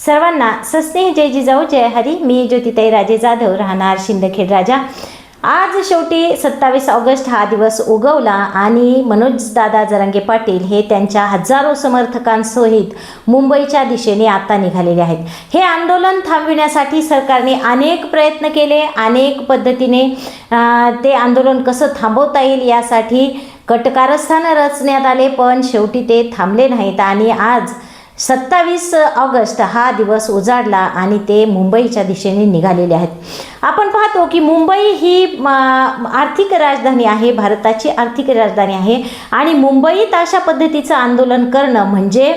सर्वांना सस्नेह जय जिजाऊ जय हरी. मी ज्योतिताई राजे जाधव राहणार शिंदखेड राजा. आज शेवटी सत्तावीस ऑगस्ट हा दिवस उगवला आणि मनोजदादा जरंगे जरांगे पाटील हे त्यांच्या हजारो समर्थकांसहित मुंबईच्या दिशेने आता निघालेले आहेत. हे आंदोलन थांबविण्यासाठी सरकारने अनेक प्रयत्न केले अनेक पद्धतीने ते आंदोलन कसं थांबवता येईल यासाठी कटकारस्थान रचण्यात आले पण शेवटी ते थांबले नाहीत आणि आज सत्तावीस ऑगस्ट हा दिवस उजाडला आणि ते मुंबईच्या दिशेने निघालेले आहेत. आपण पाहतो की मुंबई ही आर्थिक राजधानी आहे भारताची आर्थिक राजधानी आहे आणि मुंबईत अशा पद्धतीचं आंदोलन करणं म्हणजे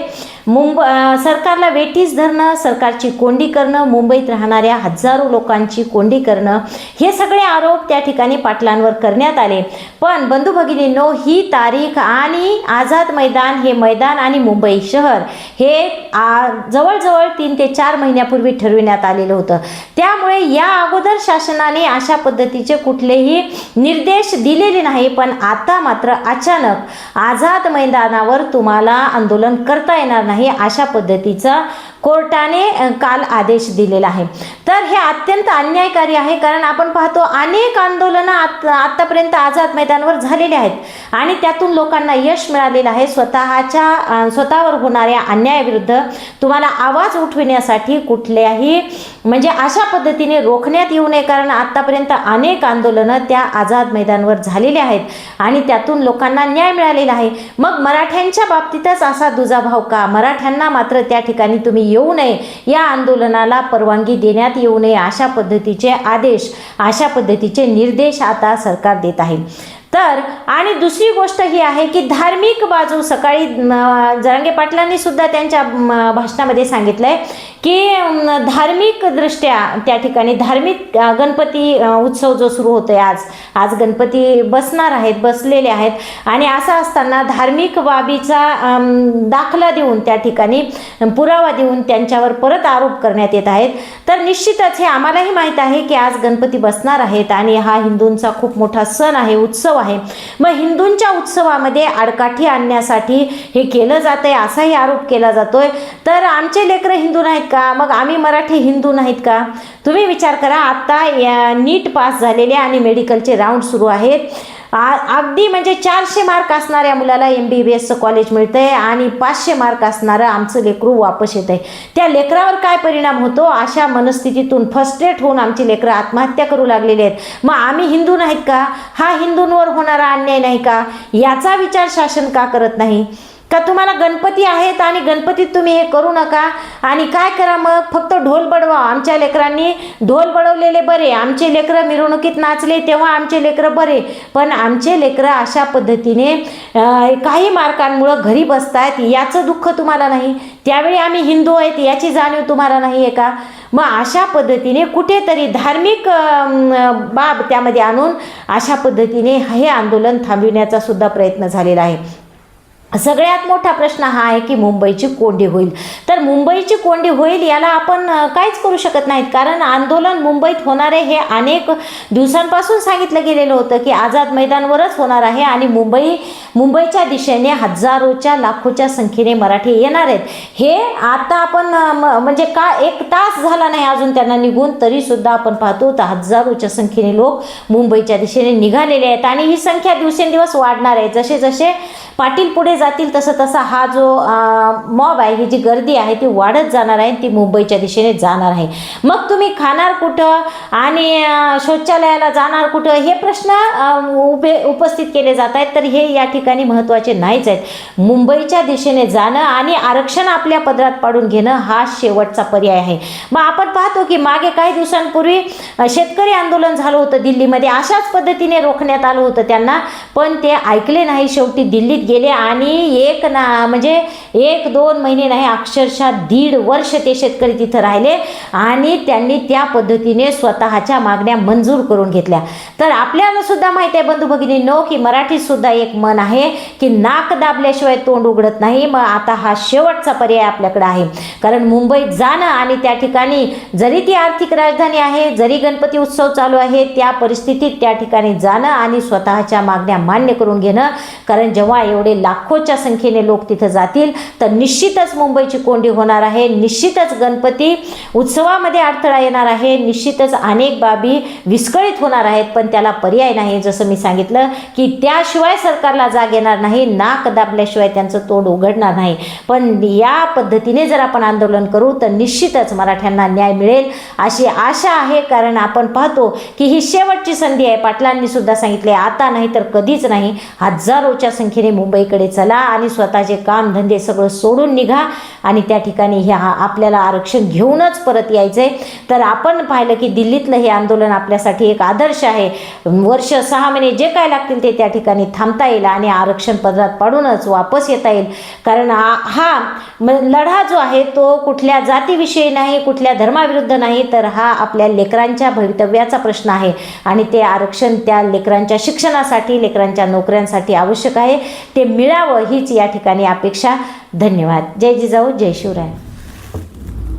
मुंब सरकारला वेठीस धरणं सरकारची कोंडी करणं मुंबईत राहणाऱ्या हजारो लोकांची कोंडी करणं हे सगळे आरोप त्या ठिकाणी पाटलांवर करण्यात आले. पण बंधू भगिनींनो ही तारीख आणि आझाद मैदान हे मैदान आणि मुंबई शहर हे आ, जवळजवळ तीन ते चार महिन्यापूर्वी ठरविण्यात आलेलं होतं. त्यामुळे या अगोदर शासनाने अशा पद्धतीचे कुठलेही निर्देश दिलेले नाही पण आता मात्र अचानक आझाद मैदानावर तुम्हाला आंदोलन करता येणार नाही. अशा पद्धतीचा कोर्टाने काल आदेश दिलेला आहे. तर हे अत्यंत अन्यायकारी आहे कारण आपण पाहतो अनेक आंदोलनं आत आत्तापर्यंत आझाद मैदानावर झालेली आहेत. आणि त्यातून लोकांना यश मिळालेलं आहे. स्वतःच्या स्वतःवर होणाऱ्या अन्यायाविरुद्ध तुम्हाला आवाज उठविण्यासाठी कुठल्याही म्हणजे अशा पद्धतीने रोखण्यात येऊ नये कारण आत्तापर्यंत अनेक आंदोलनं त्या आझाद मैदानावर झालेली आहेत आणि त्यातून लोकांना न्याय मिळालेला आहे. मग मराठ्यांच्या बाबतीतच असा दुजाभाव का? मराठ्यांना मात्र त्या ठिकाणी तुम्ही येऊ नये. या आंदोलनाला परवानगी देण्यात येऊ नये अशा पद्धतीचे आदेश अशा पद्धतीचे निर्देश आता सरकार देत आहे. तर आणि दुसरी गोष्ट ही आहे की धार्मिक बाजू सकाळी जरांगे पाटलांनी सुद्धा त्यांच्या म, भाषणामध्ये सांगितलं आहे की धार्मिकदृष्ट्या त्या ठिकाणी धार्मिक गणपती उत्सव जो सुरू होतो आहे आज आज गणपती बसणार आहेत बसलेले आहेत. आणि असं असताना धार्मिक बाबीचा दाखला देऊन त्या ठिकाणी पुरावा देऊन त्यांच्यावर परत आरोप करण्यात येत आहेत. तर निश्चितच हे आम्हालाही माहीत आहे की आज गणपती बसणार आहेत आणि हा हिंदूंचा खूप मोठा सण आहे उत्सव आहे. मग हिंदूंच्या उत्सवामध्ये आडकाठी आणण्यासाठी हे केलं जात आहे असाही आरोप केला जातोय. तर आमचे लेकरं हिंदू नाहीत का? मग आम्ही मराठी हिंदू नाहीत का? तुम्ही विचार करा आत्ता या नीट पास झालेले आणि मेडिकलचे राऊंड सुरू आहेत. आ- अगदी म्हणजे चारशे मार्क असणाऱ्या मुलाला एम बी बी एसचं कॉलेज मिळतं आहे आणि पाचशे मार्क असणारं आमचं लेकरू वापस येत आहे त्या लेकरावर काय परिणाम होतो? अशा मनस्थितीतून फस्ट्रेट होऊन आमची लेकरं आत्महत्या करू लागलेली आहेत. मग आम्ही हिंदू नाहीत का? हा हिंदूंवर होणारा अन्याय नाही का? याचा विचार शासन का करत नाही? का तुम्हाला गणपती आहेत आणि गणपतीत तुम्ही हे करू नका? आणि काय करा मग? फक्त ढोल बडवा. आमच्या लेकरांनी ढोल बडवलेले बरे. आमचे लेकरं मिरवणुकीत नाचले तेव्हा आमचे लेकरं बरे. पण आमचे लेकरं अशा पद्धतीने काही मार्कांमुळं घरी बसतायत. याचं दुःख तुम्हाला नाही. त्यावेळी आम्ही हिंदू आहेत. याची जाणीव तुम्हाला नाही आहे का? मग अशा पद्धतीने कुठेतरी धार्मिक बाब त्यामध्ये आणून अशा पद्धतीने हे आंदोलन थांबविण्याचा सुद्धा प्रयत्न झालेला आहे. सगळ्यात मोठा प्रश्न हा आहे की मुंबईची कोंडी होईल. तर मुंबईची कोंडी होईल याला आपण काहीच करू शकत नाहीत. कारण आंदोलन मुंबईत होणारे हे अनेक दिवसांपासून सांगितलं गेलेलं होतं की आझाद मैदानवरच होणार आहे आणि मुंबई मुंबईच्या दिशेने हजारोच्या लाखोच्या संख्येने मराठी येणार आहेत. हे आता आपण म- म्हणजे का एक तास झाला नाही अजून त्यांना निघून तरीसुद्धा आपण पाहतो तर हजारोच्या संख्येने लोक मुंबईच्या दिशेने निघालेले आहेत आणि ही संख्या दिवसेंदिवस वाढणार आहे. जसे जसे पाटील पुढे जातील तसं तसा हा जो मॉब आहे ही जी गर्दी आहे ती वाढत जाणार आहे ती मुंबईच्या दिशेने जाणार आहे. मग तुम्ही खाणार कुठं आणि शौचालयाला जाणार कुठं हे प्रश्न उभे उपस्थित केले जात आहेत तर हे या ठिकाणी महत्त्वाचे नाहीच आहेत. मुंबईच्या दिशेने जाणं आणि आरक्षण आपल्या पदरात पाडून घेणं हा शेवटचा पर्याय आहे. मग आपण पाहतो की मागे काही दिवसांपूर्वी शेतकरी आंदोलन झालं होतं दिल्लीमध्ये अशाच पद्धतीने रोखण्यात आलं होतं त्यांना पण ते ऐकले नाही. शेवटी दिल्लीत गेले आणि एक ना म्हणजे एक दोन महिने नाही अक्षरशः दीड वर्ष ते शेतकरी तिथं राहिले आणि त्यांनी त्या पद्धतीने स्वतःच्या मागण्या मंजूर करून घेतल्या. तर आपल्याला सुद्धा माहिती आहे बंधू भगिनींनो की मराठीत सुद्धा एक मन आहे की नाक दाबल्याशिवाय तोंड उघडत नाही. मग आता हा शेवटचा पर्याय आपल्याकडे आहे. कारण मुंबईत जाणं आणि त्या ठिकाणी जरी ती आर्थिक राजधानी आहे जरी गणपती उत्सव चालू आहे त्या परिस्थितीत त्या ठिकाणी जाणं आणि स्वतःच्या मागण्या मान्य करून घेणं. कारण जेव्हा एवढे लाखोच्या संख्येने लोक तिथं जातील. तर निश्चितच मुंबईची कोंडी होणार आहे. निश्चितच गणपती उत्सवामध्ये अडथळा येणार आहे. निश्चितच अनेक बाबी विस्कळीत होणार आहेत. पण त्याला पर्याय नाही. जसं मी सांगितलं की त्याशिवाय सरकारला जाग येणार नाही. नाक दाबल्याशिवाय त्यांचं तोंड उघडणार नाही. पण या पद्धतीने जर आपण आंदोलन करू तर निश्चितच मराठ्यांना न्याय मिळेल अशी आशा आहे. कारण आपण पाहतो की ही शेवटची संधी आहे. पाटलांनी सुद्धा सांगितले आता नाही तर कधीच नाही. हजारोच्या संख्येने मुंबईकडे चला आणि स्वतःचे काम धंदे सगळं सोडून निघा. आणि त्या ठिकाणी ह्या आपल्याला आरक्षण घेऊनच परत यायचंय. तर आपण पाहिलं की दिल्लीतलं हे आंदोलन आपल्यासाठी एक आदर्श आहे. वर्ष सहा महिने जे काय लागतील ते त्या ठिकाणी थांबता येईल आणि आरक्षण पदरात पाडूनच वापस येता येईल. कारण हा लढा जो आहे तो कुठल्या जातीविषयी नाही कुठल्या धर्माविरुद्ध नाही तर हा आपल्या लेकरांच्या भवितव्याचा प्रश्न आहे. आणि ते आरक्षण त्या लेकरांच्या शिक्षणासाठी लेकरांच्या नोकऱ्यांसाठी आवश्यक आहे. ते मिळावं हीच या ठिकाणी अपेक्षा. धन्यवाद. जय जिजाऊ जय शिवराय.